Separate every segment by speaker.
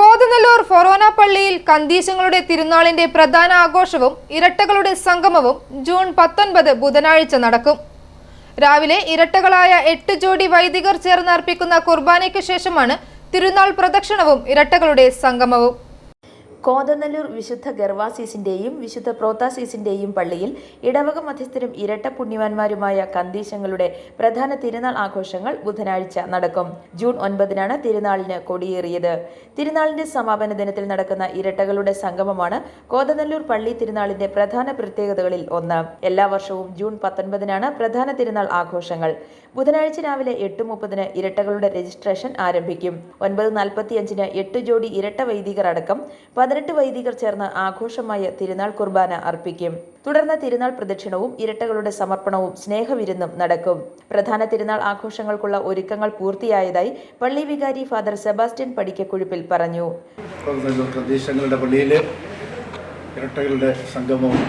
Speaker 1: കോതനല്ലൂർ ഫൊറോന പള്ളിയിൽ കന്തീശങ്ങളുടെ തിരുനാളിന്റെ പ്രധാന ആഘോഷവും ഇരട്ടകളുടെ സംഗമവും ജൂൺ പത്തൊൻപത് ബുധനാഴ്ച നടക്കും. രാവിലെ ഇരട്ടകളായ എട്ട് ജോഡി വൈദികർ ചേർന്ന് അർപ്പിക്കുന്ന കുർബാനയ്ക്ക് ശേഷമാണ് തിരുനാൾ പ്രദക്ഷിണവും ഇരട്ടകളുടെ സംഗമവും.
Speaker 2: കോതനല്ലൂർ വിശുദ്ധ ഗർവാസീസിന്റെയും വിശുദ്ധ പ്രോത്താസീസിന്റെയും പള്ളിയിൽ ഇടവക മധ്യസ്ഥരും ഇരട്ട പുണ്യവാന്മാരുമായ കന്തീശങ്ങളുടെ പ്രധാന തിരുനാൾ ആഘോഷങ്ങൾ ബുധനാഴ്ച നടക്കും. ജൂൺ ഒൻപതിനാണ് തിരുനാളിന് കൊടിയേറിയത്. തിരുനാളിന്റെ സമാപന ദിനത്തിൽ നടക്കുന്ന ഇരട്ടകളുടെ സംഗമമാണ് കോതനല്ലൂർ പള്ളി തിരുനാളിന്റെ പ്രധാന പ്രത്യേകതകളിൽ ഒന്ന്. എല്ലാ വർഷവും ജൂൺ പത്തൊൻപതിനാണ് പ്രധാന തിരുനാൾ ആഘോഷങ്ങൾ. ബുധനാഴ്ച രാവിലെ എട്ട് മുപ്പതിന് ഇരട്ടകളുടെ രജിസ്ട്രേഷൻ ആരംഭിക്കും. ഒൻപത് നാൽപ്പത്തിയഞ്ചിന് എട്ട് ജോഡി ഇരട്ട വൈദികർ അടക്കം പതിനെട്ട് വൈദികർ ചേർന്ന് ആഘോഷമായ തിരുനാൾ കുർബാന അർപ്പിക്കും. തുടർന്ന് തിരുനാൾ പ്രദക്ഷിണവും ഇരട്ടകളുടെ സമർപ്പണവും സ്നേഹവിരുന്നും നടക്കും. പ്രധാന തിരുനാൾ ആഘോഷങ്ങൾക്കുള്ള ഒരുക്കങ്ങൾ പൂർത്തിയായതായി പള്ളി വികാരി ഫാദർ സെബാസ്റ്റ്യൻ പടിക്കക്കുഴിപ്പിൽ പറഞ്ഞു.
Speaker 3: പ്രദേശങ്ങളുടെ പള്ളിയിൽ ഇരട്ടകളുടെ സംഗമവും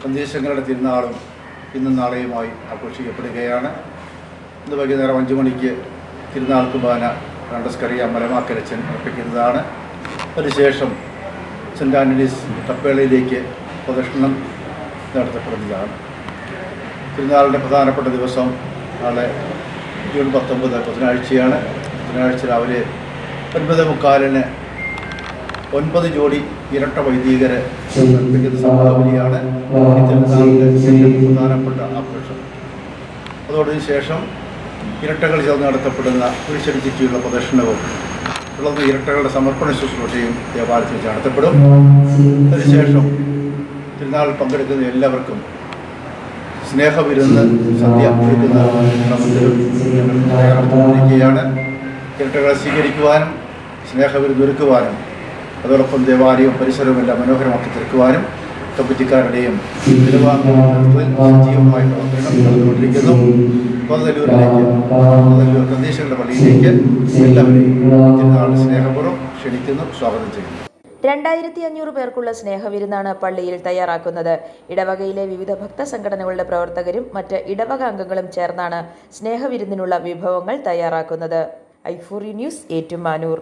Speaker 3: പ്രദേശങ്ങളുടെ തിരുനാളും ഇന്നും നാളെയുമായി ആഘോഷിക്കപ്പെടുകയാണ്. ഇന്ന് വൈകുന്നേരം അഞ്ചു മണിക്ക് തിരുനാൾ കുർബാന കണ്ടസ്കറിയ മലമാക്കരച്ചൻ അർപ്പിക്കുന്നതാണ്. അതിനുശേഷം സെന്റ് ആന്റണീസ് കപ്പേളയിലേക്ക് പ്രദക്ഷിണം നടത്തപ്പെടുന്നതാണ്. തിരുനാളിന്റെ പ്രധാനപ്പെട്ട ദിവസം നാളെ ജൂൺ പത്തൊമ്പത് ബുധനാഴ്ചയാണ്. ബുധനാഴ്ച രാവിലെ ഒൻപത് മുക്കാലിന് ഒൻപത് ജോഡി ഇരട്ട വൈദികരെ തിരുനാളിന്റെ ഏറ്റവും പ്രധാനപ്പെട്ട ആഘോഷം. അതോടു ശേഷം ഇരട്ടകൾ ചേർന്ന് നടത്തപ്പെടുന്ന കുരിശടി ചുറ്റിയുള്ള പ്രദർശനവും തുടർന്ന് ഇരട്ടകളുടെ സമർപ്പണ ശുശ്രൂഷയും ദേവാലയത്തിൽ വെച്ച് നടത്തപ്പെടും. അതിനുശേഷം തിരുനാൾ പങ്കെടുക്കുന്ന എല്ലാവർക്കും സ്നേഹവിരുന്ന് സദ്യ ഒരുക്കുന്ന തയ്യാറെടുത്തുകൊണ്ടിരിക്കുകയാണ് ഇരട്ടകളെ സ്വീകരിക്കുവാനും സ്നേഹവിരുന്ന് ഒരുക്കുവാനും അതോടൊപ്പം ദേവാലയവും പരിസരവും എല്ലാം മനോഹരമാക്കി തീർക്കുവാനും കമ്മിറ്റിക്കാരുടെയും നിലവാരത്തിൽ സജീവമായ പ്രവർത്തനങ്ങൾ നടന്നുകൊണ്ടിരിക്കുന്നു കോതല്ലൂരിലേക്ക് കോതല്ലൂർ പ്രതീക്ഷകളുടെ പള്ളിയിലേക്ക് എല്ലാവരെയും സ്നേഹപൂർവം ക്ഷണിക്കുന്നു സ്വാഗതം ചെയ്യുന്നു.
Speaker 2: രണ്ടായിരത്തി അഞ്ഞൂറ് പേർക്കുള്ള സ്നേഹവിരുന്നാണ് പള്ളിയിൽ തയ്യാറാക്കുന്നത്. ഇടവകയിലെ വിവിധ ഭക്ത സംഘടനകളുടെ പ്രവർത്തകരും മറ്റ് ഇടവക അംഗങ്ങളും ചേർന്നാണ് സ്നേഹവിരുന്നിനുള്ള വിഭവങ്ങൾ തയ്യാറാക്കുന്നത്. ഐഫോറി ന്യൂസ് ഏറ്റുമാനൂർ.